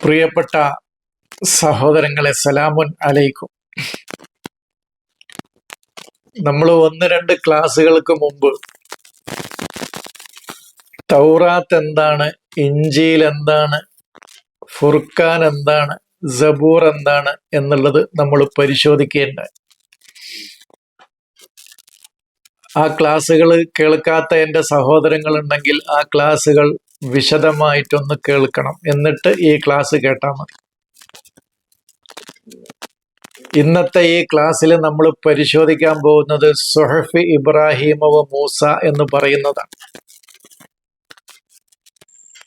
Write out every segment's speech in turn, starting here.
പ്രിയപ്പെട്ട സഹോദരങ്ങളെ സലാമുൻ അലൈക്കും. നമ്മൾ ഒന്ന് രണ്ട് ക്ലാസ്സുകൾക്ക് മുമ്പ് തൗറാത്ത് എന്താണ് ഇഞ്ചിയിൽ എന്താണ് ഫുർഖാൻ എന്താണ് സബൂർ എന്താണ് എന്നുള്ളത് നമ്മൾ പരിശോധിക്കേണ്ട. ആ ക്ലാസ്സുകൾ കേൾക്കാത്ത എന്റെ സഹോദരങ്ങൾ ഉണ്ടെങ്കിൽ ആ ക്ലാസ്സുകൾ വിശദമായിട്ടൊന്ന് കേൾക്കണം. എന്നിട്ട് ഈ ക്ലാസ് കേട്ടാൽ മതി. ഇന്നത്തെ ഈ ക്ലാസ്സിൽ നമ്മൾ പരിശോധിക്കാൻ പോകുന്നത് സുഹഫി ഇബ്രാഹിമവ് മൂസ എന്ന് പറയുന്നതാണ്.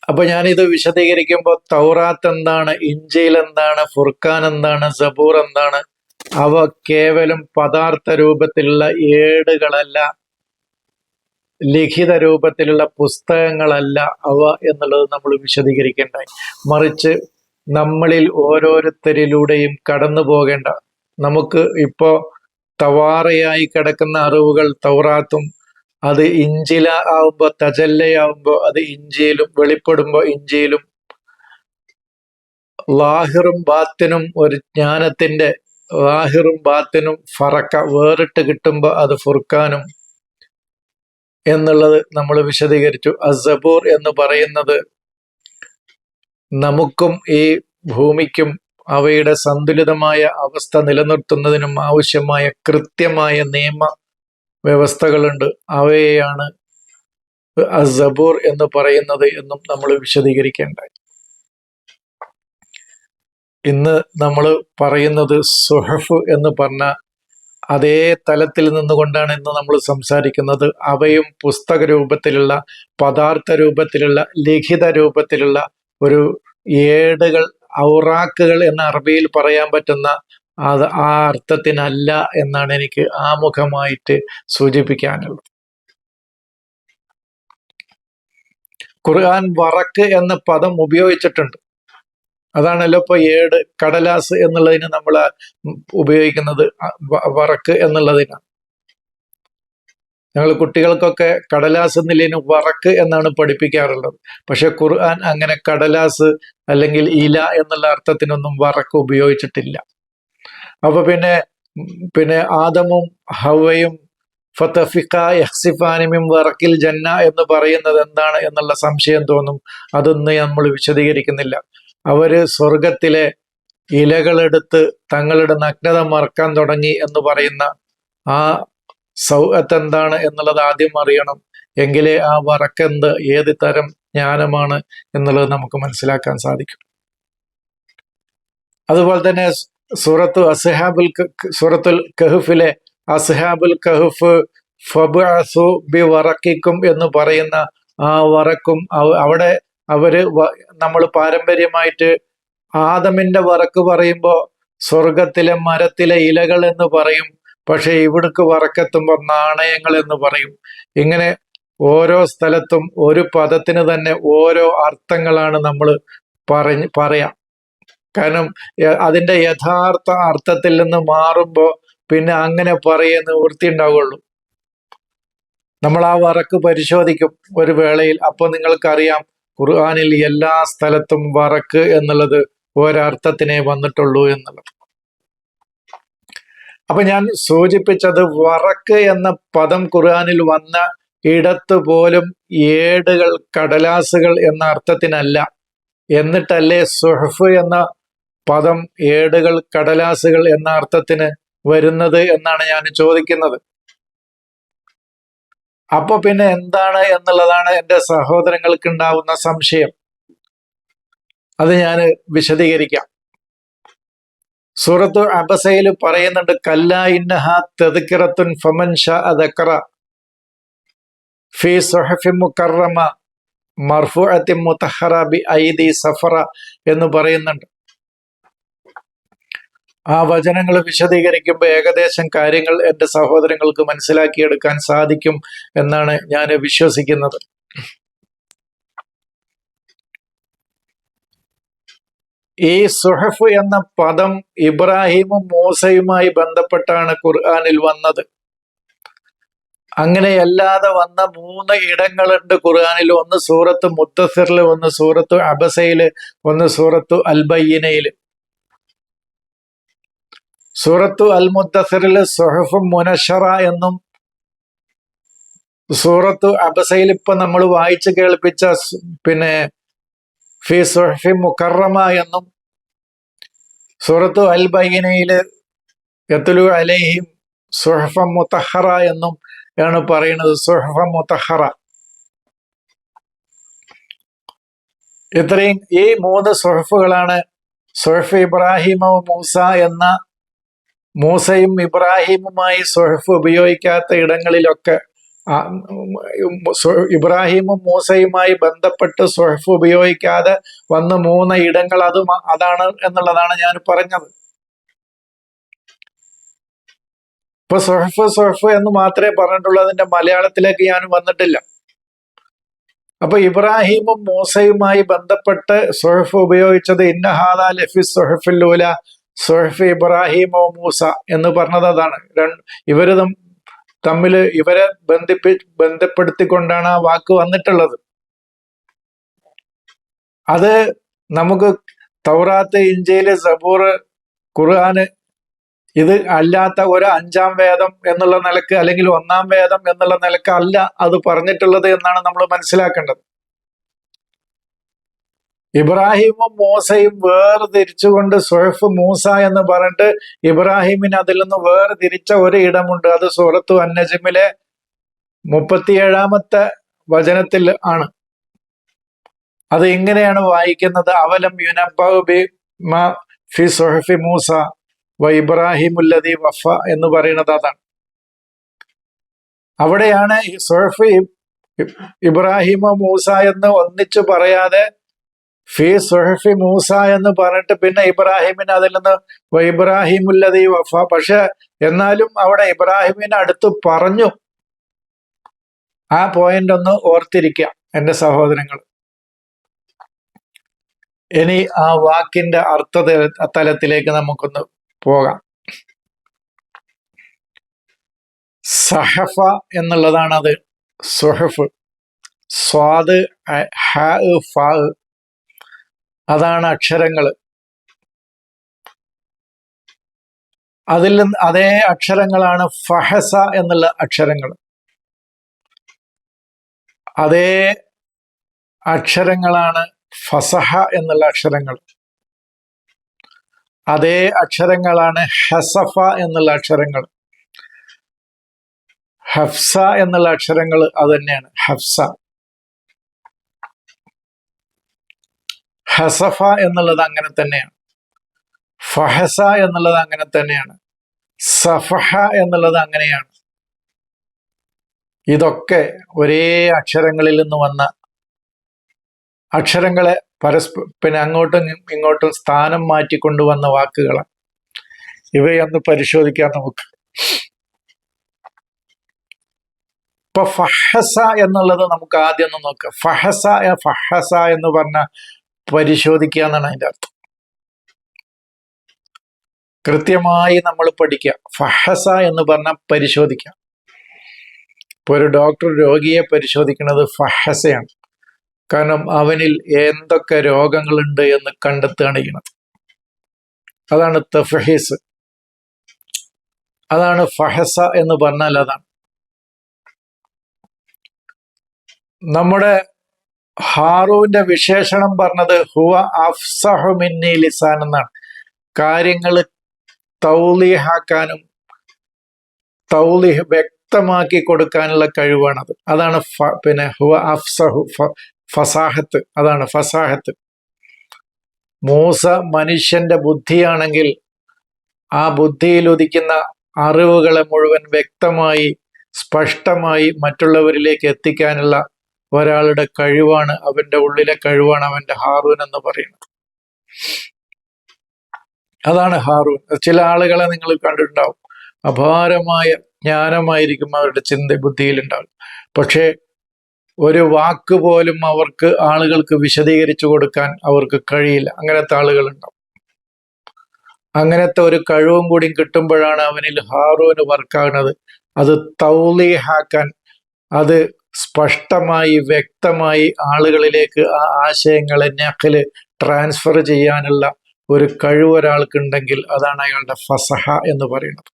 അപ്പൊ ഞാനിത് വിശദീകരിക്കുമ്പോൾ തൗറാത്ത് എന്താണ് ഇഞ്ചയിൽ എന്താണ് ഫുർഖാൻ എന്താണ് സബൂർ എന്താണ് അവ കേവലം പദാർത്ഥ രൂപത്തിലുള്ള ഏടുകളല്ല. ലിഖിത രൂപത്തിലുള്ള പുസ്തകങ്ങളല്ല അവ എന്നുള്ളത് നമ്മൾ വിശദീകരിക്കേണ്ടായി മറിച്ച് നമ്മളിൽ ഓരോരുത്തരിലൂടെയും കടന്നു പോകേണ്ട. നമുക്ക് ഇപ്പോ തവാറയായി കിടക്കുന്ന അറിവുകൾ തൗറാത്തും അത് ഇഞ്ചില ആവുമ്പോ തജല്ലയാവുമ്പോ അത് ഇഞ്ചിയിലും വെളിപ്പെടുമ്പോ ഇഞ്ചിയിലും ലാഹിറും ബാത്തിനും ഒരു ജ്ഞാനത്തിന്റെ ലാഹിറും ബാത്തിനും ഫറക്ക വേറിട്ട് കിട്ടുമ്പോ അത് ഫുർഖാനും എന്നുള്ളത് നമ്മൾ വിശദീകരിച്ചു. അസബൂർ എന്ന് പറയുന്നത് നമുക്കും ഈ ഭൂമിക്കും അവയുടെ സന്തുലിതമായ അവസ്ഥ നിലനിർത്തുന്നതിനും ആവശ്യമായ കൃത്യമായ നിയമ വ്യവസ്ഥകളുണ്ട്. അവയെയാണ് അസബൂർ എന്ന് പറയുന്നത് എന്നും നമ്മൾ വിശദീകരിക്കേണ്ടായി ഇന്ന് നമ്മൾ പറയുന്നത് സുഹഫ് എന്ന് പറഞ്ഞ അതേ തലത്തിൽ നിന്നുകൊണ്ടാണ് ഇന്ന് നമ്മൾ സംസാരിക്കുന്നത്. അവയും പുസ്തക രൂപത്തിലുള്ള പദാർത്ഥ രൂപത്തിലുള്ള ലിഖിത രൂപത്തിലുള്ള ഒരു ഏടുകൾ ഔറാക്കുകൾ എന്ന അറബിയിൽ പറയാൻ പറ്റുന്ന അത് ആ അർത്ഥത്തിനല്ല എന്നാണ് എനിക്ക് ആമുഖമായിട്ട് സൂചിപ്പിക്കാനുള്ളത്. ഖുർആൻ വറക്ക് എന്ന പദം ഉപയോഗിച്ചിട്ടുണ്ട്. അതാണല്ലോ ഇപ്പൊ ഏട് കടലാസ് എന്നുള്ളതിന് നമ്മൾ ഉപയോഗിക്കുന്നത് വറക്ക് എന്നുള്ളതിനാണ് ഞങ്ങൾ കുട്ടികൾക്കൊക്കെ കടലാസ് എന്നുള്ളതിന് വറക്ക് എന്നാണ് പഠിപ്പിക്കാറുള്ളത്. പക്ഷെ ഖുർആൻ അങ്ങനെ കടലാസ് അല്ലെങ്കിൽ ഇല എന്നുള്ള അർത്ഥത്തിനൊന്നും വറക്ക് ഉപയോഗിച്ചിട്ടില്ല. അപ്പൊ പിന്നെ പിന്നെ ആദമും ഹവയും ഫത്തഫിക്ക യഹ്സിഫാനിമിം വറക്കിൽ ജന്ന എന്ന് പറയുന്നത് എന്താണ് എന്നുള്ള സംശയം തോന്നും. അതൊന്നും നമ്മൾ വിശദീകരിക്കുന്നില്ല. അവർ സ്വർഗത്തിലെ ഇലകളെടുത്ത് തങ്ങളുടെ നഗ്നത മറക്കാൻ തുടങ്ങി എന്ന് പറയുന്ന ആ സൗഹത്ത് എന്താണ് എന്നുള്ളത് ആദ്യം അറിയണം. എങ്കിലേ ആ വറക്കെന്ത് ഏത് തരം ജ്ഞാനമാണ് എന്നുള്ളത് നമുക്ക് മനസ്സിലാക്കാൻ സാധിക്കും. അതുപോലെ തന്നെ സൂറത്തു അസ്ഹാബുൽ സൂറത്തുൽ കഹുഫിലെ അസ്ഹാബുൽ കഹുഫ് ഫബു ബി വറക്കിക്കും എന്ന് പറയുന്ന ആ വറക്കും അവിടെ അവർ നമ്മൾ പാരമ്പര്യമായിട്ട് ആദമിന്റെ വറക്ക് പറയുമ്പോ സ്വർഗത്തിലെ മരത്തിലെ ഇലകൾ എന്ന് പറയും പക്ഷെ ഇവിടുക്ക് വറക്കെത്തുമ്പോൾ നാണയങ്ങൾ എന്ന് പറയും. ഇങ്ങനെ ഓരോ സ്ഥലത്തും ഒരു പദത്തിന് തന്നെ ഓരോ അർത്ഥങ്ങളാണ് നമ്മൾ പറഞ്ഞ് പറയാം. കാരണം അതിന്റെ യഥാർത്ഥ അർത്ഥത്തിൽ നിന്ന് മാറുമ്പോൾ പിന്നെ അങ്ങനെ പറയേ നിവൃത്തി ഉണ്ടാവുള്ളൂ. നമ്മൾ ആ വറക്ക് പരിശോധിക്കും ഒരു വേളയിൽ. അപ്പൊ നിങ്ങൾക്കറിയാം ഖുർആാനിൽ എല്ലാ സ്ഥലത്തും വറക്ക് എന്നുള്ളത് ഒരർത്ഥത്തിനെ വന്നിട്ടുള്ളൂ എന്നുള്ളത്. അപ്പൊ ഞാൻ സൂചിപ്പിച്ചത് വറക്ക് എന്ന പദം ഖുർആാനിൽ വന്ന ഇടത്ത് പോലും ഏടുകൾ കടലാസുകൾ എന്ന അർത്ഥത്തിനല്ല. എന്നിട്ടല്ലേ സുഹഫ് എന്ന പദം ഏടുകൾ കടലാസുകൾ എന്ന അർത്ഥത്തിന് വരുന്നത് എന്നാണ് ഞാൻ ചോദിക്കുന്നത്. അപ്പൊ പിന്നെ എന്താണ് എന്നുള്ളതാണ് എന്റെ സഹോദരങ്ങൾക്ക് ഉണ്ടാവുന്ന സംശയം. അത് ഞാൻ വിശദീകരിക്കാം. സൂറത്തു അബസയിൽ പറയുന്നുണ്ട് കല്ല ഇന്നഹ തെതുക്കിറത്തുൻ ഫമൻ ഫി സൊഹഫി മുക്കറമ മർഫുഅത്തി മുത്തഹറ ബി ഐദി സഫറ എന്ന് പറയുന്നുണ്ട്. ആ വചനങ്ങൾ വിശദീകരിക്കുമ്പോൾ ഏകദേശം കാര്യങ്ങൾ എന്റെ സഹോദരങ്ങൾക്ക് മനസ്സിലാക്കിയെടുക്കാൻ സാധിക്കും എന്നാണ് ഞാൻ വിശ്വസിക്കുന്നത്. ഈ സുഹഫ് എന്ന പദം ഇബ്രാഹിമും മൂസയുമായി ബന്ധപ്പെട്ടാണ് ഖുർആാനിൽ വന്നത്. അങ്ങനെയല്ലാതെ വന്ന മൂന്ന് ഇടങ്ങളുണ്ട് ഖുർആാനിൽ. ഒന്ന് സൂറത്ത് മുത്തസിറിൽ ഒന്ന് സൂറത്ത് അബസയിൽ ഒന്ന് സൂറത്ത് അൽബയ്യനയിൽ. സൂറത്തു അൽ മുത്തസിറിൽ സുഹഫ് മുനഷറ എന്നും സൂറത്തു അബസയിൽ ഇപ്പൊ നമ്മൾ വായിച്ചു കേൾപ്പിച്ച പിന്നെ ഫി സുഹഫി മുക്കറമ എന്നും സൂറത്തു അൽ ബൈനയിൽ യത്തുലു അലൈഹിം സുഹഫ മുത്തഹറ എന്നും ആണ് പറയുന്നത് സുഹഫ മുത്തഹറ ഇത്രയും ഈ മൂന്ന് സുഹഫുകളാണ് സുഹഫ് ഇബ്രാഹിമ മൂസ എന്ന മൂസയും ഇബ്രാഹിമുമായി സുഹഫ് ഉപയോഗിക്കാത്ത ഇടങ്ങളിലൊക്കെ ഇബ്രാഹീമും മൂസയുമായി ബന്ധപ്പെട്ട് സുഹഫ് ഉപയോഗിക്കാതെ വന്ന മൂന്ന് ഇടങ്ങൾ അത് അതാണ് എന്നുള്ളതാണ് ഞാൻ പറഞ്ഞത്. ഇപ്പൊ സുഹഫ് സുഹഫ് എന്ന് മാത്രമേ പറഞ്ഞിട്ടുള്ളൂ അതിന്റെ മലയാളത്തിലേക്ക് ഞാൻ വന്നിട്ടില്ല. അപ്പൊ ഇബ്രാഹിമും മൂസയുമായി ബന്ധപ്പെട്ട് സുഹഫ് ഉപയോഗിച്ചത് ഇന്നഹാദ ലഫി സുഹഫില്ലൂല സുഹഫ് ഇബ്രാഹിമോ മൂസ എന്ന് പറഞ്ഞത് അതാണ്. രണ്ട് ഇവർ തമ്മിൽ ഇവരെ ബന്ധിപ്പി ബന്ധപ്പെടുത്തിക്കൊണ്ടാണ് ആ വാക്ക് വന്നിട്ടുള്ളത്. അത് നമുക്ക് തൗറാത്ത് ഇഞ്ചയിൽ സബൂർ ഖുർആാന് ഇത് അല്ലാത്ത ഒരു അഞ്ചാം വേദം എന്നുള്ള നിലയ്ക്ക് അല്ലെങ്കിൽ ഒന്നാം വേദം എന്നുള്ള നിലയ്ക്ക് അല്ല അത് പറഞ്ഞിട്ടുള്ളത് എന്നാണ് നമ്മൾ മനസ്സിലാക്കേണ്ടത്. ഇബ്രാഹിമും മൂസയും വേർതിരിച്ചുകൊണ്ട് സുഹഫ് മൂസ എന്ന് പറഞ്ഞിട്ട് ഇബ്രാഹിമിന് അതിൽ നിന്ന് വേർതിരിച്ച ഒരു ഇടമുണ്ട് അത് സൂറത്തു അന്നജിമിലെ മുപ്പത്തിയേഴാമത്തെ വചനത്തിൽ ആണ്. അത് ഇങ്ങനെയാണ് വായിക്കുന്നത്. അവലം യുനബി ഫി സുഹഫി മൂസ വ ഇബ്രാഹിമുല്ലതി വഫ എന്ന് പറയുന്നത് അതാണ്. അവിടെയാണ് ഈ സുഹഫ് ഇബ്രാഹിമ മൂസ എന്ന് ഒന്നിച്ചു പറയാതെ ഫി സുഹഫി മൂസ എന്ന് പറഞ്ഞിട്ട് പിന്നെ ഇബ്രാഹിമിന് അതിൽ നിന്ന് ഇബ്രാഹിമുല്ലതീ വഫ. പക്ഷെ എന്നാലും അവിടെ ഇബ്രാഹിമിന് അടുത്ത് പറഞ്ഞു. ആ പോയിന്റ് ഒന്ന് ഓർത്തിരിക്കാം എന്റെ സഹോദരങ്ങൾ ഇനി ആ വാക്കിന്റെ അർത്ഥ തലത്തിലേക്ക് നമുക്കൊന്ന് പോകാം. സഹഫ എന്നുള്ളതാണ് അത് സുഹഫ്. സ്വാദ് ഹ ഫ അതാണ് അക്ഷരങ്ങൾ അതിൽ നിന്ന് അതേ അക്ഷരങ്ങളാണ് ഫഹസ എന്നുള്ള അക്ഷരങ്ങൾ അതേ അക്ഷരങ്ങളാണ് ഫസഹ എന്നുള്ള അക്ഷരങ്ങൾ അതേ അക്ഷരങ്ങളാണ് ഹസഫ എന്നുള്ള അക്ഷരങ്ങൾ ഹഫ്സ എന്നുള്ള അക്ഷരങ്ങൾ അത് തന്നെയാണ്. ഹഫ്സ. ഹസഫ എന്നുള്ളത് അങ്ങനെ തന്നെയാണ്. ഫഹസ എന്നുള്ളത് അങ്ങനെ തന്നെയാണ്. സഫഹ എന്നുള്ളത് അങ്ങനെയാണ്. ഇതൊക്കെ ഒരേ അക്ഷരങ്ങളിൽ നിന്ന് വന്ന അക്ഷരങ്ങളെ പരസ്പ പിന്നെ അങ്ങോട്ടും ഇങ്ങോട്ടും സ്ഥാനം മാറ്റിക്കൊണ്ടുവന്ന വാക്കുകളാണ് ഇവയൊന്ന് പരിശോധിക്കാം നമുക്ക്. ഇപ്പൊ ഫഹസ എന്നുള്ളത് നമുക്ക് ആദ്യം ഒന്ന് നോക്കാം. ഫഹസ ഫഹസ എന്ന് പറഞ്ഞ പരിശോധിക്കുക എന്നാണ് അതിന്റെ അർത്ഥം. കൃത്യമായി നമ്മൾ പഠിക്കുക. ഫഹസ എന്ന് പറഞ്ഞാൽ പരിശോധിക്കുക. ഇപ്പൊ ഒരു ഡോക്ടർ രോഗിയെ പരിശോധിക്കുന്നത് ഫഹസയാണ്. കാരണം അവനിൽ എന്തൊക്കെ രോഗങ്ങളുണ്ട് എന്ന് കണ്ടെത്തുകയാണ് ചെയ്യുന്നത്. അതാണ് തഫഹീസ്. അതാണ് ഫഹസ എന്ന് പറഞ്ഞാൽ അതാണ്. നമ്മുടെ ഹാറൂന്റെ വിശേഷണം പറഞ്ഞത് ഹുവ അഫ്സഹു മിന്നി ലിസാൻ എന്നാണ്. കാര്യങ്ങൾ തൗലിഹാക്കാനും തൗലിഹ് വ്യക്തമാക്കി കൊടുക്കാനുള്ള കഴിവാണത്. അതാണ് പിന്നെ ഹുവ അഫ്സഹു ഫസാഹത്ത്. അതാണ് ഫസാഹത്ത്. മൂസ മനുഷ്യന്റെ ബുദ്ധിയാണെങ്കിൽ ആ ബുദ്ധിയിൽ ഉദിക്കുന്ന അറിവുകളെ മുഴുവൻ വ്യക്തമായി സ്പഷ്ടമായി മറ്റുള്ളവരിലേക്ക് എത്തിക്കാനുള്ള ഒരാളുടെ കഴിവാണ് അവന്റെ ഉള്ളിലെ കഴിവാണ് അവന്റെ ഹാറൂൻ എന്ന് പറയുന്നത്. അതാണ് ഹാറൂൻ. ചില ആളുകളെ നിങ്ങൾ കണ്ടിട്ടുണ്ടാവും. അപാരമായ ജ്ഞാനമായിരിക്കും അവരുടെ ചിന്ത ബുദ്ധിയിൽ ഉണ്ടാവും പക്ഷേ ഒരു വാക്ക് പോലും അവർക്ക് ആളുകൾക്ക് വിശദീകരിച്ചു കൊടുക്കാൻ അവർക്ക് കഴിയില്ല. അങ്ങനത്തെ ആളുകളുണ്ടാവും. അങ്ങനത്തെ ഒരു കഴിവും കൂടി കിട്ടുമ്പോഴാണ് അവനിൽ ഹാറൂന് വർക്കാകുന്നത് അത് തൗലീഹാക്കാൻ അത് സ്പഷ്ടമായി വ്യക്തമായി ആളുകളിലേക്ക് ആ ആശയങ്ങളെ നഖൽ ട്രാൻസ്ഫർ ചെയ്യാനുള്ള ഒരു കഴിവ് ഒരാൾക്കുണ്ടെങ്കിൽ അതാണ് അയാളുടെ ഫസഹ എന്ന് പറയുന്നത്.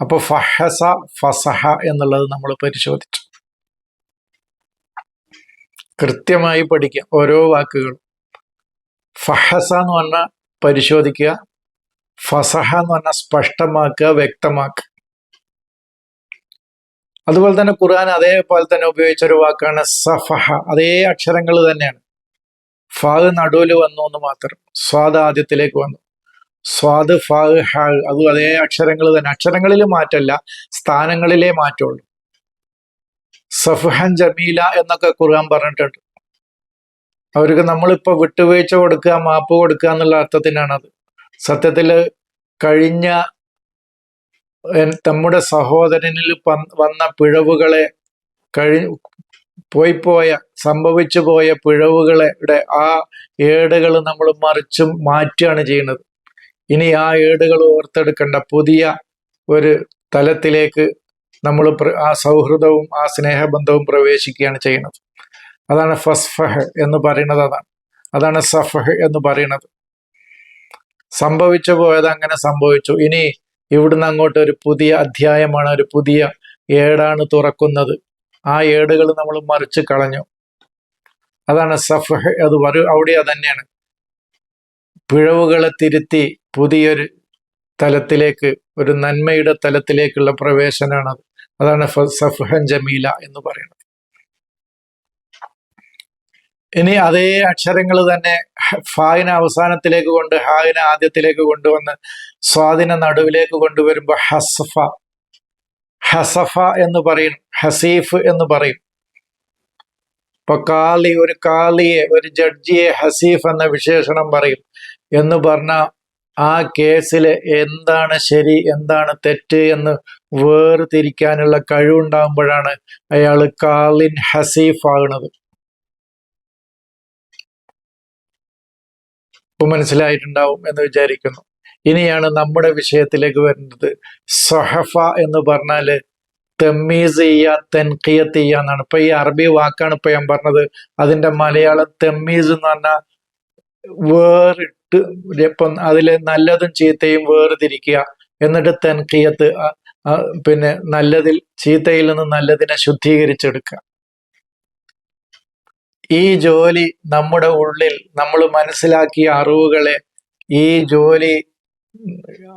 അപ്പൊ ഫഹസ ഫസഹ എന്നുള്ളത് നമ്മൾ പരിശോധിച്ചു. കൃത്യമായി പഠിക്കുക ഓരോ വാക്കുകളും. ഫഹസ എന്ന് പറഞ്ഞാൽ പരിശോധിക്കുക ഫസഹ എന്ന് പറഞ്ഞാൽ സ്പഷ്ടമാക്കുക വ്യക്തമാക്കുക. അതുപോലെ തന്നെ ഖുർആൻ അതേപോലെ തന്നെ ഉപയോഗിച്ച ഒരു വാക്കാണ് സഫഹ. അതേ അക്ഷരങ്ങൾ തന്നെയാണ്. ഫാഹ് നടുവിൽ വന്നു എന്ന് മാത്രം. സ്വാദ് ആദ്യത്തിലേക്ക് വന്നു. സ്വാദ് ഫാഹ് ഹാഗ് അതും അതേ അക്ഷരങ്ങൾ തന്നെ. അക്ഷരങ്ങളിൽ മാറ്റല്ല സ്ഥാനങ്ങളിലേ മാറ്റുള്ളൂ. സഫഹൻ ജമീല എന്നൊക്കെ ഖുർആൻ പറഞ്ഞിട്ടുണ്ട്. അവർക്ക് നമ്മളിപ്പോ വിട്ടുവീഴ്ച കൊടുക്കുക മാപ്പ് കൊടുക്കുക എന്നുള്ള അർത്ഥത്തിനാണത്. സത്യത്തിൽ കഴിഞ്ഞ നമ്മുടെ സഹോദരനിൽ വന്ന പിഴവുകളെ കഴി പോയി പോയ സംഭവിച്ചു പോയ പിഴവുകളുടെ ആ ഏടുകൾ നമ്മൾ മറിച്ചും മാറ്റുകയാണ് ചെയ്യുന്നത്. ഇനി ആ ഏടുകൾ ഓർത്തെടുക്കേണ്ട പുതിയ ഒരു തലത്തിലേക്ക് നമ്മൾ ആ സൗഹൃദവും ആ സ്നേഹബന്ധവും പ്രവേശിക്കുകയാണ് ചെയ്യുന്നത്. അതാണ് ഫസ്ഫഹ് എന്ന് പറയുന്നത് അതാണ്. അതാണ് സഫഹ് എന്ന് പറയുന്നത്. സംഭവിച്ചു പോയത് അങ്ങനെ സംഭവിച്ചു. ഇനി ഇവിടുന്ന് അങ്ങോട്ട് ഒരു പുതിയ അധ്യായമാണ് ഒരു പുതിയ ഏടാണ് തുറക്കുന്നത്. ആ ഏടുകൾ നമ്മൾ മറിച്ച് കളഞ്ഞു. അതാണ് സഫ് അത് വരും അവിടെ തന്നെയാണ്. പിഴവുകളെ തിരുത്തി പുതിയൊരു തലത്തിലേക്ക് ഒരു നന്മയുടെ തലത്തിലേക്കുള്ള പ്രവേശനമാണ് അതാണ് സഫ്ഹൻ ജമീല എന്ന് പറയുന്നത്. ഇനി അതേ അക്ഷരങ്ങൾ തന്നെ ഫായിന അവസാനത്തിലേക്ക് കൊണ്ട് ഹായിന ആദ്യത്തിലേക്ക് കൊണ്ടുവന്ന് സ്വാദിന നടുവിലേക്ക് കൊണ്ടുവരുമ്പോൾ ഹസഫ. ഹസഫ എന്ന് പറയും ഹസീഫ് എന്ന് പറയും. ഇപ്പൊ കാളി ഒരു കാളിയെ ഒരു ജഡ്ജിയെ ഹസീഫ് എന്ന വിശേഷണം പറയും. എന്ന് പറഞ്ഞ ആ കേസിൽ എന്താണ് ശരി എന്താണ് തെറ്റ് എന്ന് വേർതിരിക്കാനുള്ള കഴിവുണ്ടാകുമ്പോഴാണ് അയാൾ കാളിൻ ഹസീഫ് ആകുന്നത്. ഇപ്പൊ മനസ്സിലായിട്ടുണ്ടാവും എന്ന് വിചാരിക്കുന്നു. ഇനിയാണ് നമ്മുടെ വിഷയത്തിലേക്ക് വരുന്നത്. സഹഫ എന്ന് പറഞ്ഞാൽ തെമ്മീസ് ചെയ്യ തെൻകിയത്ത് ചെയ്യുക എന്നാണ്. ഇപ്പൊ ഈ അറബി വാക്കാണ് ഇപ്പൊ ഞാൻ പറഞ്ഞത്. അതിന്റെ മലയാളം തെമ്മീസ് എന്ന് പറഞ്ഞാൽ വേറിട്ട് ഇപ്പം അതിൽ നല്ലതും ചീത്തയും വേർതിരിക്കുക. എന്നിട്ട് തെൻകിയത്ത് പിന്നെ നല്ലതിൽ ചീത്തയിൽ നിന്ന് നല്ലതിനെ ശുദ്ധീകരിച്ചെടുക്കുക. ഈ ജോലി നമ്മുടെ ഉള്ളിൽ നമ്മൾ മനസ്സിലാക്കിയ അറിവുകളെ ഈ ജോലി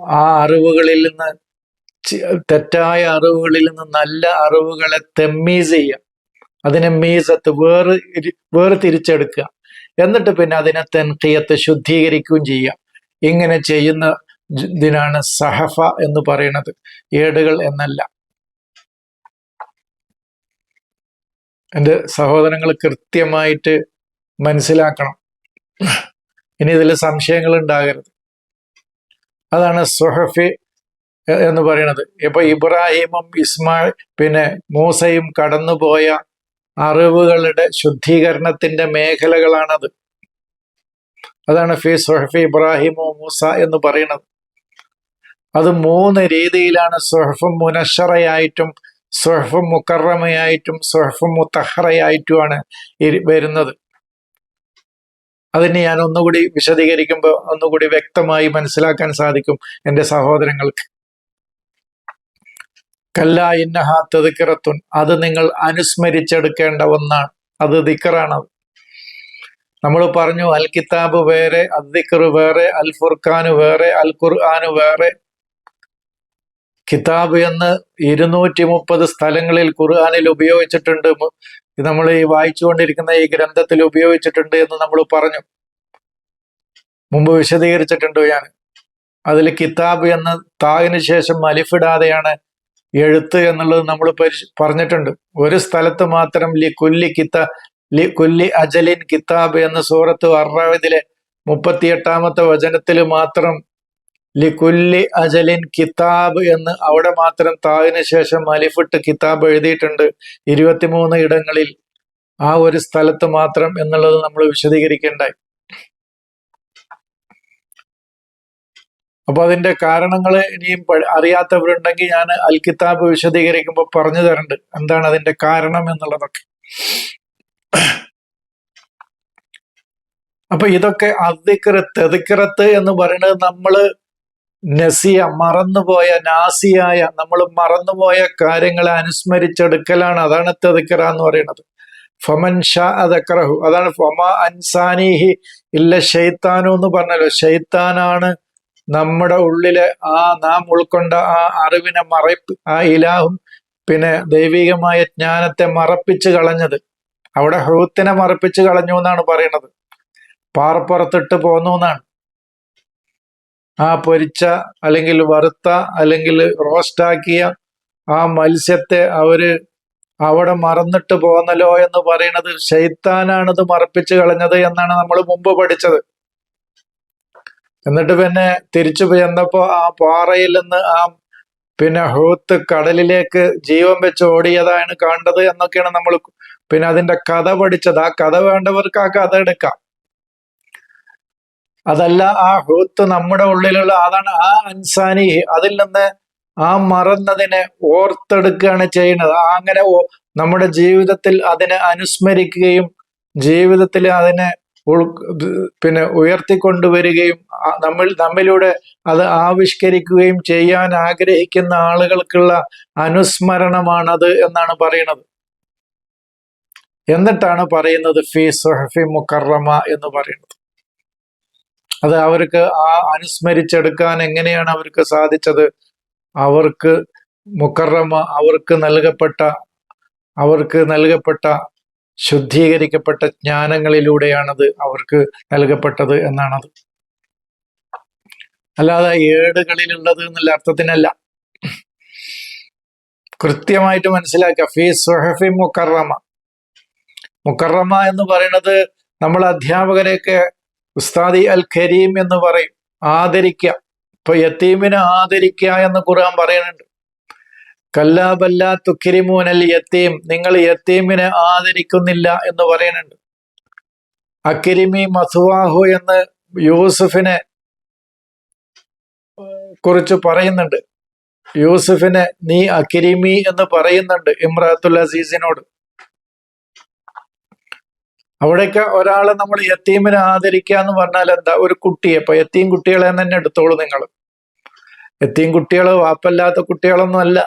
ആ അറിവുകളിൽ നിന്ന് തെറ്റായ അറിവുകളിൽ നിന്ന് നല്ല അറിവുകളെ തെമ്മീസ് ചെയ്യുക. അതിനെ മീസത്ത് വേറെ വേറെ തിരിച്ചെടുക്കുക. എന്നിട്ട് പിന്നെ അതിനെ തെൻകിയത്ത് ശുദ്ധീകരിക്കുകയും ചെയ്യുക. ഇങ്ങനെ ചെയ്യുന്ന ഇതിനാണ് സഹഫ എന്ന് പറയുന്നത്. ഏടുകൾ എന്നല്ല. എന്റെ സഹോദരങ്ങൾ കൃത്യമായിട്ട് മനസ്സിലാക്കണം. ഇനി ഇതിൽ സംശയങ്ങൾ ഉണ്ടാകരുത്. അതാണ് സുഹഫി എന്ന് പറയുന്നത്. ഇപ്പൊ ഇബ്രാഹിമും ഇസ്മാൽ പിന്നെ മൂസയും കടന്നുപോയ അറിവുകളുടെ ശുദ്ധീകരണത്തിന്റെ മേഖലകളാണത്. അതാണ് ഫി സുഹഫി ഇബ്രാഹിമോ മൂസ എന്ന് പറയുന്നത്. അത് മൂന്ന് രീതിയിലാണ് സുഹഫും മുനഷറയായിട്ടും സുഹഫും മുക്കറമയായിട്ടും സുഹഫും മുത്തഹറയായിട്ടുമാണ് വരുന്നത്. അതിനെ ഞാൻ ഒന്നുകൂടി വിശദീകരിക്കുമ്പോൾ ഒന്നുകൂടി വ്യക്തമായി മനസ്സിലാക്കാൻ സാധിക്കും എന്റെ സഹോദരങ്ങൾക്ക്. കല്ല ഇന്നഹ തെതുക്കിറത്തുൻ അത് നിങ്ങൾ അനുസ്മരിച്ചെടുക്കേണ്ട ഒന്നാണ്. അത് ദിക്കറാണ് നമ്മൾ പറഞ്ഞു അൽ കിതാബ് വേറെ അദ്ദിക്കർ വേറെ അൽ ഫുർഖാന് വേറെ അൽ ഖുർആാന് വേറെ കിതാബ് എന്ന് ഇരുന്നൂറ്റി മുപ്പത് സ്ഥലങ്ങളിൽ ഖുർആാനിൽ ഉപയോഗിച്ചിട്ടുണ്ട്. നമ്മൾ ഈ വായിച്ചുകൊണ്ടിരിക്കുന്ന ഈ ഗ്രന്ഥത്തിൽ ഉപയോഗിച്ചിട്ടുണ്ട് എന്ന് നമ്മൾ പറഞ്ഞു. മുമ്പ് വിശദീകരിച്ചിട്ടുണ്ട് ഞാൻ. അതിൽ കിതാബ് എന്ന് താകിന് ശേഷം അലിഫിടാതെയാണ് എഴുത്ത് എന്നുള്ളത് നമ്മൾ പറഞ്ഞിട്ടുണ്ട്. ഒരു സ്ഥലത്ത് മാത്രം ലി കുല്ലി കിത്ത ലി കുല്ലി അജലിൻ കിതാബ് എന്ന സൂറത്ത് അറാവതിലെ മുപ്പത്തിയെട്ടാമത്തെ വചനത്തിൽ മാത്രം ലി കുല്ലി അജലിൻ കിതാബ് എന്ന് അവിടെ മാത്രം താവിന് ശേഷം അലിഫിട്ട് കിതാബ് എഴുതിയിട്ടുണ്ട്. ഇരുപത്തിമൂന്ന് ഇടങ്ങളിൽ ആ ഒരു സ്ഥലത്ത് മാത്രം എന്നുള്ളത് നമ്മൾ വിശദീകരിക്കേണ്ടായി അപ്പൊ അതിന്റെ കാരണങ്ങൾ ഇനിയും അറിയാത്തവരുണ്ടെങ്കിൽ ഞാൻ അൽ കിതാബ് വിശദീകരിക്കുമ്പോൾ പറഞ്ഞു തരുന്നുണ്ട് എന്താണ് അതിന്റെ കാരണം എന്നുള്ളതൊക്കെ. അപ്പൊ ഇതൊക്കെ അതിക്ര തെതിക്രത്ത് എന്ന് പറയുന്നത് നമ്മൾ നസിയ മറന്നുപോയ നാസിയായ നമ്മൾ മറന്നുപോയ കാര്യങ്ങളെ അനുസ്മരിച്ചെടുക്കലാണ്. അതാണ് തെതുക്കറ എന്ന് പറയുന്നത്. ഫമൻ ഷാ അതക്രഹു അതാണ് ഫമ അൻസാനിഹി ഇല്ല ഷെയ്ത്താനു എന്ന് പറഞ്ഞല്ലോ. ഷെയ്ത്താനാണ് നമ്മുടെ ഉള്ളിലെ ആ നാം ഉൾക്കൊണ്ട ആ അറിവിനെ മറപ്പ് ആ ഇലാഹും പിന്നെ ദൈവികമായ ജ്ഞാനത്തെ മറപ്പിച്ച് കളഞ്ഞത്. അവിടെ ഹൂത്തിനെ മറപ്പിച്ച് കളഞ്ഞു എന്നാണ് പറയുന്നത്. പാറപ്പുറത്തിട്ട് പോന്നു എന്നാണ്. ആ പൊരിച്ച അല്ലെങ്കിൽ വറുത്ത അല്ലെങ്കിൽ റോസ്റ്റാക്കിയ ആ മത്സ്യത്തെ അവർ അവിടെ മറന്നിട്ട് പോന്നല്ലോ എന്ന് പറയുന്നത് ശൈത്താനാണിത് മറപ്പിച്ചു കളഞ്ഞത് എന്നാണ് നമ്മൾ മുമ്പ് പഠിച്ചത്. എന്നിട്ട് പിന്നെ തിരിച്ചു ചെന്നപ്പോ ആ പാറയിൽ നിന്ന് ആ പിന്നെ ഹൂത്ത് കടലിലേക്ക് ജീവൻ വെച്ച് ഓടിയതാണ് കണ്ടത് എന്നൊക്കെയാണ് നമ്മൾ പിന്നെ അതിന്റെ കഥ പഠിച്ചത്. ആ കഥ വേണ്ടവർക്ക് ആ കഥ എടുക്കാം. അതല്ല ആ ഹൂത്ത് നമ്മുടെ ഉള്ളിലുള്ള അതാണ് ആ അൻസാനി അതിൽ നിന്ന് ആ മറന്നതിനെ ഓർത്തെടുക്കുകയാണ് ചെയ്യുന്നത്. അങ്ങനെ നമ്മുടെ ജീവിതത്തിൽ അതിനെ അനുസ്മരിക്കുകയും ജീവിതത്തിൽ അതിനെ ഉൾ പിന്നെ ഉയർത്തിക്കൊണ്ടുവരികയും നമ്മൾ നമ്മിലൂടെ അത് ആവിഷ്കരിക്കുകയും ചെയ്യാൻ ആഗ്രഹിക്കുന്ന ആളുകൾക്കുള്ള അനുസ്മരണമാണത് എന്നാണ് പറയുന്നത്. എന്നിട്ടാണ് പറയുന്നത് ഫി സുഹഫി മുക്കറമ എന്ന് പറയുന്നത്. അത് അവർക്ക് ആ അനുസ്മരിച്ചെടുക്കാൻ എങ്ങനെയാണ് അവർക്ക് സാധിച്ചത്? അവർക്ക് മുക്കറമ അവർക്ക് നൽകപ്പെട്ട അവർക്ക് നൽകപ്പെട്ട ശുദ്ധീകരിക്കപ്പെട്ട ജ്ഞാനങ്ങളിലൂടെയാണത് അവർക്ക് നൽകപ്പെട്ടത് എന്നാണത്. അല്ലാതെ ഏടുകളിലുള്ളത് എന്നുള്ള അർത്ഥത്തിനല്ല. കൃത്യമായിട്ട് മനസ്സിലാക്കുക ഫീ സുഹഫി മുക്കറമ. മുക്കറമ എന്ന് പറയുന്നത് നമ്മൾ അധ്യാപകരെയൊക്കെ ഉസ്താദി അൽ കരീം എന്ന് പറയും. ആദരിക്കുക ഇപ്പൊ യത്തീമിനെ ആദരിക്കുക എന്ന് ഖുർആൻ പറയുന്നുണ്ട്. കല്ലാബല്ല അൽ യത്തീം. നിങ്ങൾ യത്തീമിനെ ആദരിക്കുന്നില്ല എന്ന് പറയുന്നുണ്ട്. അക്കിരിമി മസുവാഹു എന്ന് യൂസുഫിനെ കുറിച്ച് പറയുന്നുണ്ട്. യൂസുഫിനെ നീ അക്കിരിമി എന്ന് പറയുന്നുണ്ട് ഇമ്രാത്തുൽ അസീസിനോട്. അവിടെയൊക്കെ ഒരാളെ നമ്മൾ യത്തീമിനെ ആദരിക്കുക എന്ന് പറഞ്ഞാൽ എന്താ? ഒരു കുട്ടിയെ. ഇപ്പൊ യത്തീം കുട്ടികളെ തന്നെ എടുത്തോളൂ നിങ്ങൾ. യത്തീം കുട്ടികൾ വാപ്പല്ലാത്ത കുട്ടികളൊന്നും അല്ല.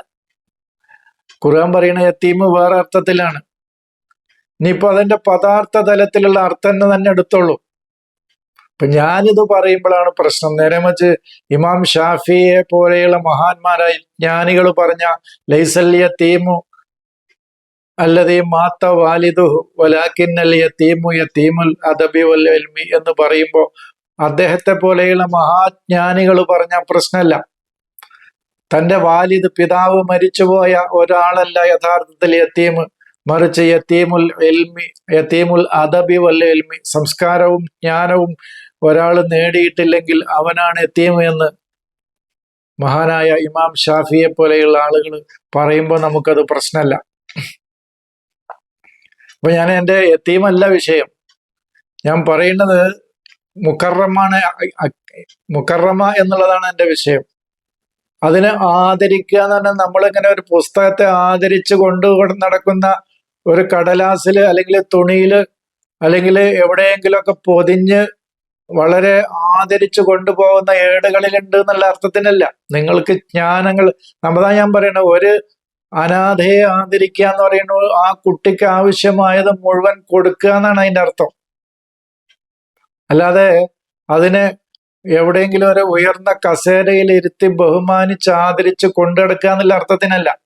ഖുർആൻ പറയുന്ന യത്തീം വേറെ അർത്ഥത്തിലാണ്. ഇനിയിപ്പോ അതിന്റെ പദാർത്ഥ തലത്തിലുള്ള അർത്ഥം തന്നെ എടുത്തോളൂ. ഇപ്പൊ ഞാനിത് പറയുമ്പോഴാണ് പ്രശ്നം. നേരെ മറിച്ച് ഇമാം ഷാഫിയെ പോലെയുള്ള മഹാന്മാരായ ജ്ഞാനികൾ പറഞ്ഞ ലൈസല്യ തീമു അല്ലതീ മാത്ത വാലിദു വലാക്കിന്നൽ യത്തീമു യത്തീമുൽ അദബി വൽ എന്ന് പറയുമ്പോൾ അദ്ദേഹത്തെ പോലെയുള്ള മഹാജ്ഞാനികൾ പറഞ്ഞ പ്രശ്നമല്ല തന്റെ വാലിദ് പിതാവ് മരിച്ചുപോയ ഒരാളല്ല യഥാർത്ഥത്തിൽ യത്തീമ് മറിച്ച് യത്തീമുൽ എൽമി യത്തീമുൽ അദബി വല്ല എൽമി സംസ്കാരവും ജ്ഞാനവും ഒരാൾ നേടിയിട്ടില്ലെങ്കിൽ അവനാണ് യത്തീം എന്ന് മഹാനായ ഇമാം ഷാഫിയെ പോലെയുള്ള ആളുകൾ പറയുമ്പോൾ നമുക്കത് പ്രശ്നമല്ല അപ്പൊ ഞാൻ എന്റെ എത്തിയുമല്ല വിഷയം. ഞാൻ പറയുന്നത് മുക്കറമാണ് മുക്കറമ എന്നുള്ളതാണ് എന്റെ വിഷയം. അതിനെ ആദരിക്കുക എന്ന് പറഞ്ഞാൽ നമ്മളിങ്ങനെ ഒരു പുസ്തകത്തെ ആദരിച്ച് കൊണ്ടു നടക്കുന്ന ഒരു കടലാസിൽ അല്ലെങ്കിൽ തുണിയിൽ അല്ലെങ്കിൽ എവിടെയെങ്കിലുമൊക്കെ പൊതിഞ്ഞ് വളരെ ആദരിച്ചു കൊണ്ടുപോകുന്ന ഏടുകളിലുണ്ട് എന്നുള്ള അർത്ഥത്തിനല്ല. നിങ്ങൾക്ക് ജ്ഞാനങ്ങൾ നമ്മതാ ഞാൻ പറയണ ഒരു അനാഥയെ ആദരിക്കുക എന്ന് പറയുന്നത് ആ കുട്ടിക്ക് ആവശ്യമായത് മുഴുവൻ കൊടുക്കുക എന്നാണ് അതിന്റെ അർത്ഥം. അല്ലാതെ അതിനെ എവിടെയെങ്കിലും ഒരു ഉയർന്ന കസേരയിൽ ഇരുത്തി ബഹുമാനിച്ച് ആദരിച്ച് കൊണ്ടെടുക്കുക എന്നുള്ള അർത്ഥത്തിനല്ല.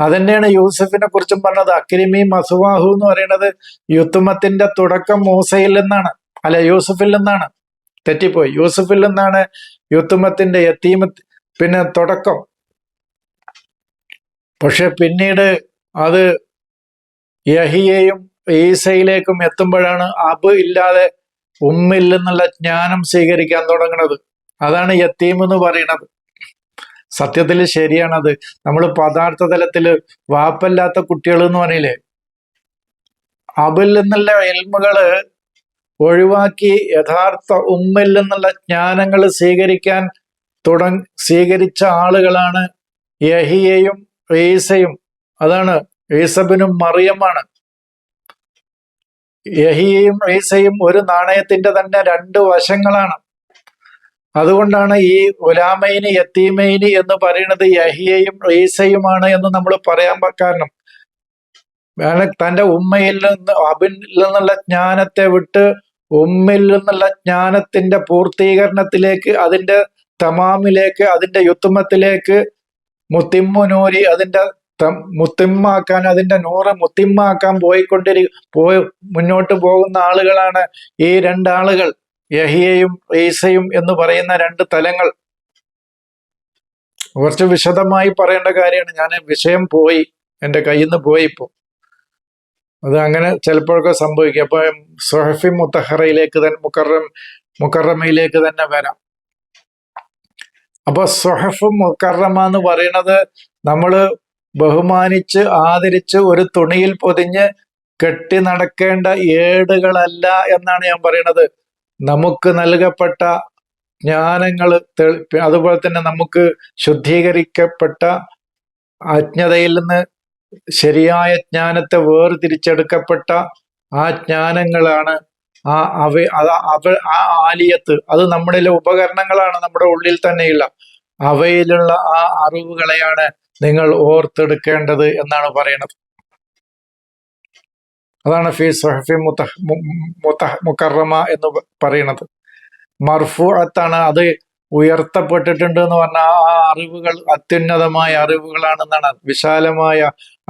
അതന്നെയാണ് യൂസഫിനെ കുറിച്ചും പറഞ്ഞത്. അക്രിമി മസുവാഹു എന്ന് പറയുന്നത് യുത്തുമത്തിന്റെ തുടക്കം മൂസയിൽ നിന്നാണ്. അല്ല യൂസഫിൽ നിന്നാണ്. തെറ്റിപ്പോയി. യൂസഫിൽ നിന്നാണ് യുത്തുമത്തിന്റെ യത്തീമ പിന്നെ തുടക്കം. പക്ഷെ പിന്നീട് അത് യഹിയെയും ഈസയിലേക്കും എത്തുമ്പോഴാണ് അബ് ഇല്ലാതെ ഉമ്മിൽ നിന്നുള്ള ജ്ഞാനം സ്വീകരിക്കാൻ തുടങ്ങുന്നത് അതാണ് യത്തീം എന്ന് പറയുന്നത്. സത്യത്തിൽ ശരിയാണത്. നമ്മൾ പദാർത്ഥ തലത്തിൽ വാപ്പല്ലാത്ത കുട്ടികൾ എന്ന് പറയില്ലേ? അബിൽ നിന്നുള്ള എൽമുകൾ ഒഴിവാക്കി യഥാർത്ഥ ഉമ്മിൽ നിന്നുള്ള ജ്ഞാനങ്ങൾ സ്വീകരിക്കാൻ തുടങ് സ്വീകരിച്ച ആളുകളാണ് യഹിയയും ഈസയും അതാണ് ഈസബിനും മറിയമാണ്. യഹിയയും ഈസയും ഒരു നാണയത്തിന്റെ തന്നെ രണ്ട് വശങ്ങളാണ്. അതുകൊണ്ടാണ് ഈ ഉലാമൈനി യത്തീമൈനി എന്ന് പറയുന്നത് യഹിയയും ഈസയുമാണ് എന്ന് നമ്മൾ പറയാൻ കാരണം. തന്റെ ഉമ്മയിൽ നിന്ന് അബിൽ നിന്നുള്ള ജ്ഞാനത്തെ വിട്ട് ഉമ്മിൽ നിന്നുള്ള ജ്ഞാനത്തിന്റെ പൂർത്തീകരണത്തിലേക്ക് അതിന്റെ തമാമിലേക്ക് അതിന്റെ യുത്തുമത്തിലേക്ക് മുത്തിമ്മുനൂരി അതിന്റെ മുത്തിമ്മാക്കാൻ അതിന്റെ നൂറ് മുത്തിമ്മാക്കാൻ പോയിക്കൊണ്ടിരി പോയി മുന്നോട്ട് പോകുന്ന ആളുകളാണ് ഈ രണ്ടാളുകൾ. യഹിയയും ഈസയും എന്ന് പറയുന്ന രണ്ട് തലങ്ങൾ. കുറച്ച് വിശദമായി പറയേണ്ട കാര്യമാണ്. ഞാൻ വിഷയം പോയി. എന്റെ കയ്യിൽ നിന്ന് പോയി അത് അങ്ങനെ ചിലപ്പോഴൊക്കെ സംഭവിക്കും. അപ്പൊ സുഹഫി മുത്തഹറയിലേക്ക് തന്നെ മുക്കറം മുക്കറമയിലേക്ക് തന്നെ വരാം. അപ്പൊ സുഹഫ് മുക്കറമ എന്ന് പറയുന്നത് നമ്മൾ ബഹുമാനിച്ച് ആദരിച്ച് ഒരു തുണിയിൽ പൊതിഞ്ഞ് കെട്ടി നടക്കേണ്ട ഏടുകളല്ല എന്നാണ് ഞാൻ പറയുന്നത്. നമുക്ക് നൽകപ്പെട്ട ജ്ഞാനങ്ങൾ അതുപോലെ തന്നെ നമുക്ക് ശുദ്ധീകരിക്കപ്പെട്ട അജ്ഞതയിൽ നിന്ന് ശരിയായ ജ്ഞാനത്തെ വേർതിരിച്ചെടുക്കപ്പെട്ട ആ ജ്ഞാനങ്ങളാണ് ആ അവ അവ ആ ആലിയത്ത് അത് നമ്മുടെ ഉപകരണങ്ങളാണ് നമ്മുടെ ഉള്ളിൽ തന്നെയുള്ള. അവയിലുള്ള ആ അറിവുകളെയാണ് നിങ്ങൾ ഓർത്തെടുക്കേണ്ടത് എന്നാണ് പറയുന്നത്. അതാണ് ഫി സഹഫി മുത്ത മുക്കറമ എന്ന് പറയുന്നത്. മർഫുഅത്താണ് അത് ഉയർത്തപ്പെട്ടിട്ടുണ്ട് എന്ന് പറഞ്ഞാൽ ആ അറിവുകൾ അത്യുന്നതമായ അറിവുകളാണെന്നാണ്. വിശാലമായ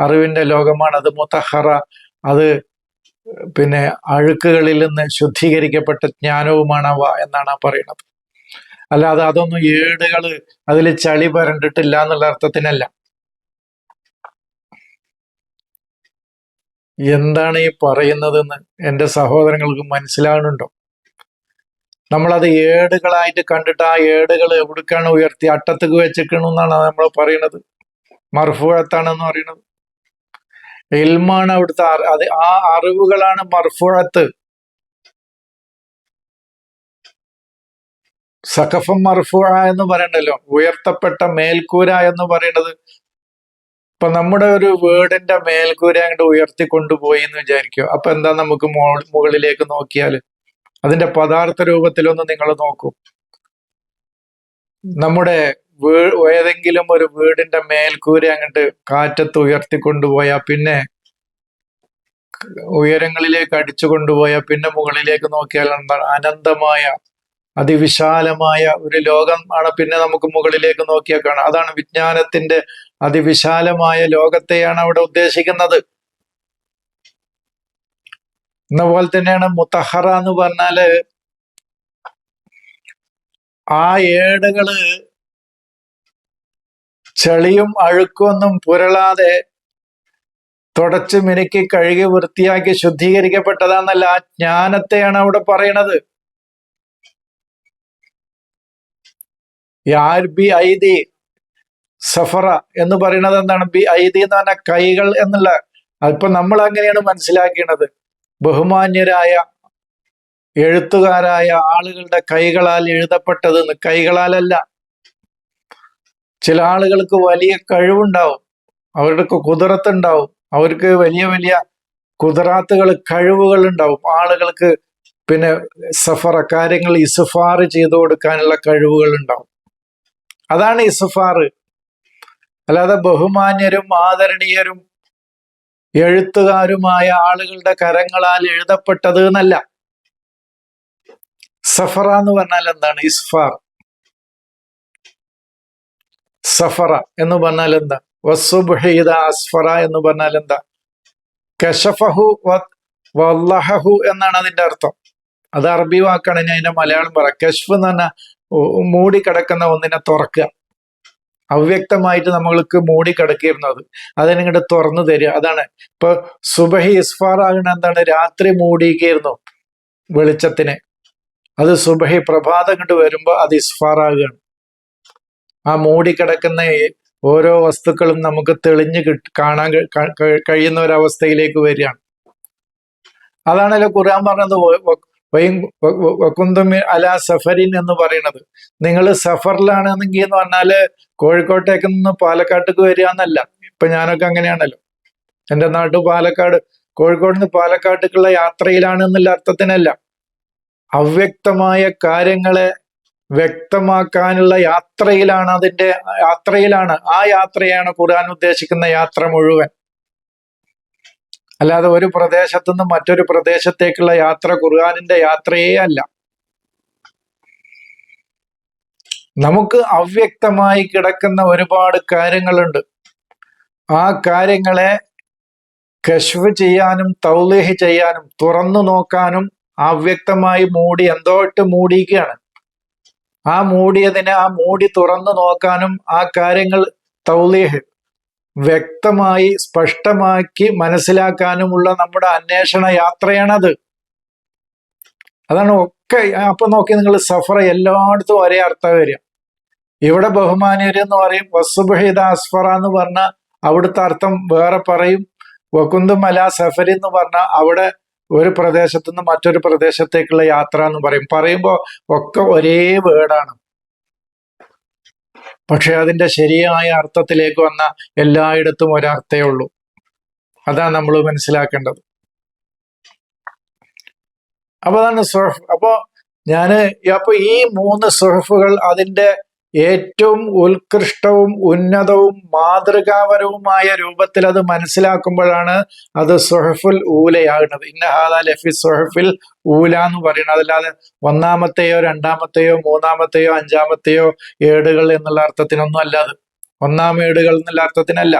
അറിവിന്റെ ലോകമാണ് അത് മുത്തഹറ അത് പിന്നെ അഴുക്കുകളിൽ നിന്ന് ശുദ്ധീകരിക്കപ്പെട്ട ജ്ഞാനവുമാണ് അവ എന്നാണ് പറയുന്നത്. അല്ലാതെ അതൊന്നും ഏടുകൾ അതിൽ ചളി പരണ്ടിട്ടില്ല എന്നുള്ള അർത്ഥത്തിനല്ല. എന്താണ് ഈ പറയുന്നതെന്ന് എന്റെ സഹോദരങ്ങൾക്ക് മനസ്സിലാകുന്നുണ്ടോ നമ്മളത് ഏടുകളായിട്ട് കണ്ടിട്ട് ആ ഏടുകൾ എവിടേക്കാണ് ഉയർത്തി? അട്ടത്തേക്ക് വെച്ചിക്കണമെന്നാണ് നമ്മൾ പറയുന്നത്. മർഫുഴത്താണെന്ന് പറയുന്നത്. ഇൽമാണ് അവിടുത്തെ അത് ആ അറിവുകളാണ് മർഫുഴത്ത് സഖഫം മർഫുഴ എന്ന് പറയണ്ടല്ലോ. ഉയർത്തപ്പെട്ട മേൽക്കൂര എന്ന് പറയുന്നത് ഇപ്പൊ നമ്മുടെ ഒരു വീടിന്റെ മേൽക്കൂര അങ്ങോട്ട് ഉയർത്തി കൊണ്ടുപോയി എന്ന് വിചാരിക്കുക അപ്പൊ എന്താ നമുക്ക് മുകളിലേക്ക് നോക്കിയാൽ? അതിന്റെ പദാർത്ഥ രൂപത്തിലൊന്ന് നിങ്ങൾ നോക്കൂ. നമ്മുടെ ഏതെങ്കിലും ഒരു വീടിന്റെ മേൽക്കൂര അങ്ങോട്ട് കാറ്റത്ത് ഉയർത്തിക്കൊണ്ടുപോയാൽ പിന്നെ ഉയരങ്ങളിലേക്ക് അടിച്ചു കൊണ്ടുപോയാൽ പിന്നെ മുകളിലേക്ക് നോക്കിയാൽ എന്താണ്? അനന്തമായ അതിവിശാലമായ ഒരു ലോകം ആണ് പിന്നെ നമുക്ക് മുകളിലേക്ക് നോക്കിയാൽ കാണാം. അതാണ് വിജ്ഞാനത്തിന്റെ അതിവിശാലമായ ലോകത്തെയാണ് അവിടെ ഉദ്ദേശിക്കുന്നത്. എന്ന പോലെ തന്നെയാണ് മുത്തഹറ എന്ന് പറഞ്ഞാൽ ആ ഏടുകൾ ചെളിയും അഴുക്കൊന്നും പുരളാതെ തുടച്ച് മിനുക്കി കഴുകി വൃത്തിയാക്കി ശുദ്ധീകരിക്കപ്പെട്ടതാന്നല്ല ആ ജ്ഞാനത്തെയാണ് അവിടെ പറയണത്. ബി ഐദി സഫറ എന്ന് പറയുന്നത് എന്താണ്? ബി ഐദി എന്ന് പറഞ്ഞ കൈകൾ എന്നുള്ള. അതിപ്പോ നമ്മൾ അങ്ങനെയാണ് മനസ്സിലാക്കിയത്. ബഹുമാന്യരായ എഴുത്തുകാരായ ആളുകളുടെ കൈകളാൽ എഴുതപ്പെട്ടത് കൈകളാലല്ല. ചില ആളുകൾക്ക് വലിയ കഴിവുണ്ടാവും. അവർക്ക് കുതിരത്തുണ്ടാവും അവർക്ക് വലിയ വലിയ കുതിരാത്തുകൾ കഴിവുകൾ ഉണ്ടാവും. ആളുകൾക്ക് പിന്നെ സഫറ കാര്യങ്ങൾ ഇസുഫാർ ചെയ്തു കൊടുക്കാനുള്ള കഴിവുകൾ ഉണ്ടാവും. അതാണ് ഇസുഫാർ. അല്ലാതെ ബഹുമാന്യരും ആദരണീയരും എഴുത്തുകാരുമായ ആളുകളുടെ കരങ്ങളാൽ എഴുതപ്പെട്ടത് എന്നല്ല. സഫറ എന്ന് പറഞ്ഞാൽ എന്താണ്? ഇസ്ഫാർ. സഫറ എന്ന് പറഞ്ഞാൽ എന്താ? വസുബുഹീദ അസ്ഫറ എന്ന് പറഞ്ഞാൽ എന്താ? കശഫഹു വല്ലഹഹു എന്നാണ് അതിന്റെ അർത്ഥം. അത് അറബി വാക്കാണ് ഞാൻ അതിന്റെ മലയാളം പറ. കഷ്ഫ് എന്ന് പറഞ്ഞാൽ മൂടിക്കിടക്കുന്ന ഒന്നിനെ തുറക്കുക. അവ്യക്തമായിട്ട് നമ്മൾക്ക് മൂടി കിടക്കിയിരുന്നു അത് അതിനിങ്ങോട്ട് തുറന്നു തരിക. അതാണ്. ഇപ്പൊ സുബഹി ഇസ്ഫാർ ആകണ എന്താണ്? രാത്രി മൂടിയിരിക്കുന്നു വെളിച്ചത്തിന്. അത് സുബഹി പ്രഭാതം കണ്ട് വരുമ്പോ അത് ഇസ്ഫാർ ആകുകയാണ്. ആ മൂടിക്കിടക്കുന്ന ഓരോ വസ്തുക്കളും നമുക്ക് തെളിഞ്ഞു കാണാൻ കഴിയുന്ന ഒരവസ്ഥയിലേക്ക് വരികയാണ്. അതാണല്ലോ ഖുർആൻ പറഞ്ഞത് വക്കുന്തും അല സഫരിൻ എന്ന് പറയുന്നത്. നിങ്ങൾ സഫറിലാണെന്നെങ്കിൽ എന്ന് പറഞ്ഞാൽ കോഴിക്കോട്ടേക്ക് നിന്ന് പാലക്കാട്ടേക്ക് വരിക എന്നല്ല. ഇപ്പൊ ഞാനൊക്കെ അങ്ങനെയാണല്ലോ. എന്റെ നാട്ടു പാലക്കാട് കോഴിക്കോട് നിന്ന് പാലക്കാട്ടേക്കുള്ള യാത്രയിലാണ് എന്നുള്ള അർത്ഥത്തിനല്ല. അവ്യക്തമായ കാര്യങ്ങളെ വ്യക്തമാക്കാനുള്ള യാത്രയിലാണ് അതിന്റെ യാത്രയിലാണ് ആ യാത്രയാണ് ഖുർആൻ ഉദ്ദേശിക്കുന്ന യാത്ര മുഴുവൻ. അല്ലാതെ ഒരു പ്രദേശത്തു നിന്ന് മറ്റൊരു പ്രദേശത്തേക്കുള്ള യാത്ര ഖുർആാനിന്റെ യാത്രയേ അല്ല. നമുക്ക് അവ്യക്തമായി കിടക്കുന്ന ഒരുപാട് കാര്യങ്ങളുണ്ട്. ആ കാര്യങ്ങളെ കശ്വ് ചെയ്യാനും തൗലേഹ് ചെയ്യാനും തുറന്നു നോക്കാനും അവ്യക്തമായി മൂടി എന്തോട്ട് ഇട്ട് മൂടിയിരിക്കുകയാണ്. ആ മൂടിയതിനെ ആ മൂടി തുറന്നു നോക്കാനും ആ കാര്യങ്ങൾ തൗലീഹ് വ്യക്തമായി സ്പഷ്ടമാക്കി മനസ്സിലാക്കാനുമുള്ള നമ്മുടെ അന്വേഷണ യാത്രയാണത്. അതാണ് ഒക്കെ അപ്പൊ നോക്കി നിങ്ങൾ സഫർ എല്ലായിടത്തും ഒരേ അർത്ഥം വരിക. ഇവിടെ ബഹുമാനീയർ എന്ന് പറയും വസുബഹിദ അസ്ഫറ എന്ന് പറഞ്ഞ അവിടുത്തെ അർത്ഥം വേറെ പറയും. വക്കുന്തുമല സഫരി എന്ന് പറഞ്ഞ അവിടെ ഒരു പ്രദേശത്തു നിന്ന് മറ്റൊരു പ്രദേശത്തേക്കുള്ള യാത്ര എന്ന് പറയും. പറയുമ്പോൾ ഒക്കെ ഒരേ വേർഡാണ്. പക്ഷെ അതിന്റെ ശരിയായ അർത്ഥത്തിലേക്ക് വന്ന എല്ലായിടത്തും ഒരർത്ഥേ ഉള്ളൂ. അതാണ് നമ്മൾ മനസ്സിലാക്കേണ്ടത്. അപ്പൊ അതാണ് സുഹഫ് അപ്പോ ഞാൻ അപ്പൊ ഈ മൂന്ന് സുഹഫുകൾ അതിന്റെ ഏറ്റവും ഉത്കൃഷ്ടവും ഉന്നതവും മാതൃകാപരവുമായ രൂപത്തിൽ അത് മനസ്സിലാക്കുമ്പോഴാണ് അത് സുഹഫുൽ ഊലയാകുന്നത്. ഇന്നഹാദ ലഫി സുഹഫിൽ ഊല എന്ന് പറയുന്നത്. അതല്ലാതെ ഒന്നാമത്തെയോ രണ്ടാമത്തെയോ മൂന്നാമത്തെയോ അഞ്ചാമത്തെയോ ഏടുകൾ എന്നുള്ള അർത്ഥത്തിനൊന്നും അല്ലാതെ ഒന്നാം ഏടുകൾ എന്നുള്ള അർത്ഥത്തിനല്ല.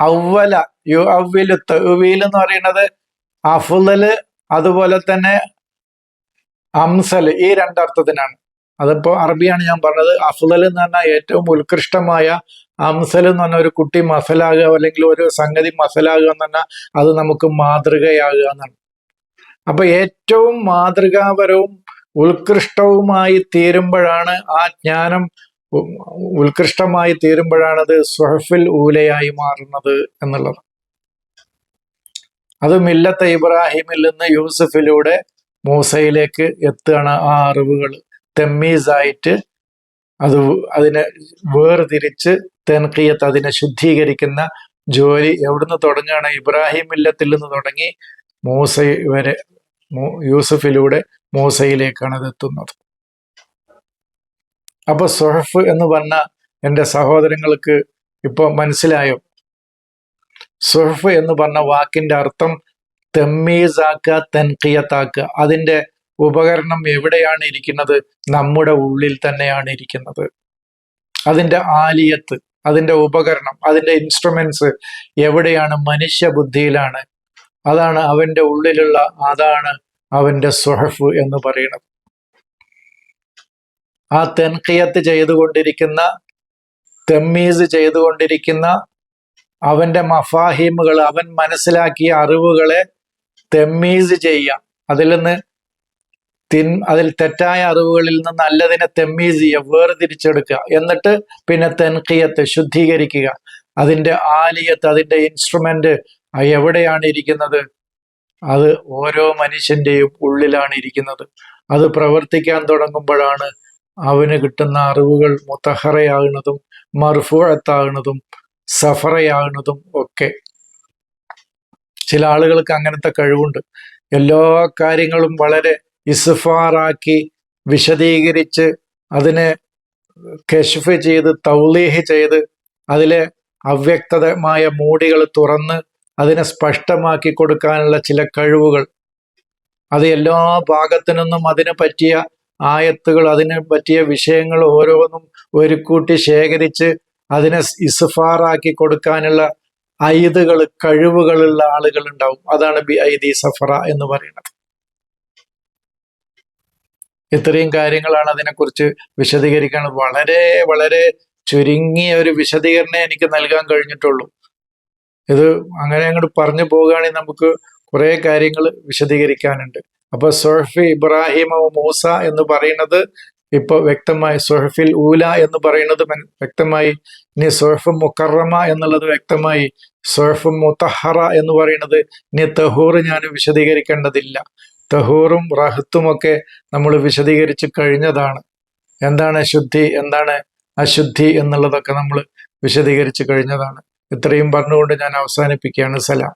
ഔവല യു അവ്വിൽ തെവീൽ എന്ന് പറയുന്നത് അഫുലല് അതുപോലെ തന്നെ അംസൽ ഈ രണ്ടർത്ഥത്തിനാണ്. അതിപ്പോ അറബിയാണ് ഞാൻ പറഞ്ഞത്. അഫ്ലൽ എന്ന് പറഞ്ഞാൽ ഏറ്റവും ഉത്കൃഷ്ടമായ അംസൽ എന്ന് പറഞ്ഞ ഒരു കുട്ടി മസലാകുക അല്ലെങ്കിൽ ഒരു സംഗതി മസലാകുക എന്ന് പറഞ്ഞാൽ അത് നമുക്ക് മാതൃകയാകുക എന്നാണ്. അപ്പൊ ഏറ്റവും മാതൃകാപരവും ഉത്കൃഷ്ടവുമായി തീരുമ്പോഴാണ് ആ ജ്ഞാനം ഉത്കൃഷ്ടമായി തീരുമ്പോഴാണ് അത് സ്വഹഫിൽ ഊലയായി മാറുന്നത് എന്നുള്ളത്. അത് മില്ലത്തെ ഇബ്രാഹിമിൽ നിന്ന് യൂസഫിലൂടെ മൂസയിലേക്ക് എത്തുകയാണ് ആ അറിവുകൾ. തെമ്മീസായിട്ട് അത് അതിനെ വേർതിരിച്ച് തെൻകിയത്ത് അതിനെ ശുദ്ധീകരിക്കുന്ന ജോലി എവിടുന്ന് തുടങ്ങുകയാണ്? ഇബ്രാഹിം ഇല്ലത്തിൽ നിന്ന് തുടങ്ങി മൂസ വരെ യൂസഫിലൂടെ മൂസയിലേക്കാണ് അത് എത്തുന്നത്. അപ്പൊ സുഹഫ് എന്ന് പറഞ്ഞ എന്റെ സഹോദരങ്ങൾക്ക് ഇപ്പൊ മനസ്സിലായോ? സുഹഫ് എന്ന് പറഞ്ഞ വാക്കിന്റെ അർത്ഥം തെമ്മീസാക്കുക തെൻകിയത്താക്കുക അതിന്റെ ഉപകരണം എവിടെയാണ് ഇരിക്കുന്നത്? നമ്മുടെ ഉള്ളിൽ തന്നെയാണ് ഇരിക്കുന്നത്. അതിന്റെ ആലിയത്ത് അതിന്റെ ഉപകരണം അതിന്റെ ഇൻസ്ട്രുമെന്റ്സ് എവിടെയാണ്? മനുഷ്യബുദ്ധിയിലാണ്. അതാണ് അവന്റെ ഉള്ളിലുള്ള അതാണ് അവന്റെ സുഹഫ് എന്ന് പറയുന്നത്. ആ തെൻകിയത്ത് ചെയ്തുകൊണ്ടിരിക്കുന്ന തെമ്മീസ് ചെയ്തുകൊണ്ടിരിക്കുന്ന അവന്റെ മഫാഹിമുകൾ അവൻ മനസ്സിലാക്കിയ അറിവുകളെ തെമ്മീസ് ചെയ്യാം അതിൽ നിന്ന് തിൻ അതിൽ തെറ്റായ അറിവുകളിൽ നിന്ന് നല്ലതിനെ തെമ്മീസ് ചെയ്യുക വേർതിരിച്ചെടുക്കുക. എന്നിട്ട് പിന്നെ തെൻകിയത്ത് ശുദ്ധീകരിക്കുക. അതിന്റെ ആലിയത്ത് അതിന്റെ ഇൻസ്ട്രുമെന്റ് എവിടെയാണ് ഇരിക്കുന്നത്? അത് ഓരോ മനുഷ്യന്റെയും ഉള്ളിലാണ് ഇരിക്കുന്നത്. അത് പ്രവർത്തിക്കാൻ തുടങ്ങുമ്പോഴാണ് അവന് കിട്ടുന്ന അറിവുകൾ മുത്തഹറയാകുന്നതും മർഫൂഴത്താകുന്നതും സഫറയാകുന്നതും ഒക്കെ. ചില ആളുകൾക്ക് അങ്ങനത്തെ കഴിവുണ്ട്. എല്ലാ കാര്യങ്ങളും വളരെ ഇസ്ഫാറാക്കി വിശദീകരിച്ച് അതിനെ കെഷ്ഫ് ചെയ്ത് തൗലീഹ് ചെയ്ത് അതിലെ അവ്യക്തമായ മൂടികൾ തുറന്ന് അതിനെ സ്പഷ്ടമാക്കി കൊടുക്കാനുള്ള ചില കഴിവുകൾ. അത് എല്ലാ ഭാഗത്തിനൊന്നും അതിനെ പറ്റിയ ആയത്തുകൾ അതിനെ പറ്റിയ വിഷയങ്ങൾ ഓരോന്നും ഒരുക്കൂട്ടി ശേഖരിച്ച് അതിനെ ഇസ്ഫാറാക്കി കൊടുക്കാനുള്ള ഐതുകൾ കഴിവുകളുള്ള ആളുകൾ ഉണ്ടാവും. അതാണ് ബി ഐദി സഫറ എന്ന് പറയുന്നത്. ഇത്രയും കാര്യങ്ങളാണ് അതിനെക്കുറിച്ച് വിശദീകരിക്കാൻ വളരെ വളരെ ചുരുങ്ങിയ ഒരു വിശദീകരണം എനിക്ക് നൽകാൻ കഴിഞ്ഞിട്ടുള്ളൂ. ഇത് അങ്ങനെ അങ്ങോട്ട് പറഞ്ഞു പോകുകയാണെങ്കിൽ നമുക്ക് കുറേ കാര്യങ്ങൾ വിശദീകരിക്കാനുണ്ട്. അപ്പൊ സൊഹഫി ഇബ്രാഹിം മൂസ എന്ന് പറയുന്നത് ഇപ്പൊ വ്യക്തമായി സൊഹഫിൽ ഊല എന്ന് പറയുന്നത് വ്യക്തമായി ഇനി സൊഹഫ് മുക്കറമ എന്നുള്ളത് വ്യക്തമായി സൊഹഫ് മുത്തഹറ എന്ന് പറയുന്നത് ഇനി തഹൂർ ഞാൻ വിശദീകരിക്കേണ്ടതില്ല. തഹൂറും റഹത്തുമൊക്കെ നമ്മൾ വിശദീകരിച്ച് കഴിഞ്ഞതാണ്. എന്താണ് ശുദ്ധി എന്താണ് അശുദ്ധി എന്നുള്ളതൊക്കെ നമ്മൾ വിശദീകരിച്ച് കഴിഞ്ഞതാണ്. ഇത്രയും പറഞ്ഞുകൊണ്ട് ഞാൻ അവസാനിപ്പിക്കുകയാണ്. സലാം.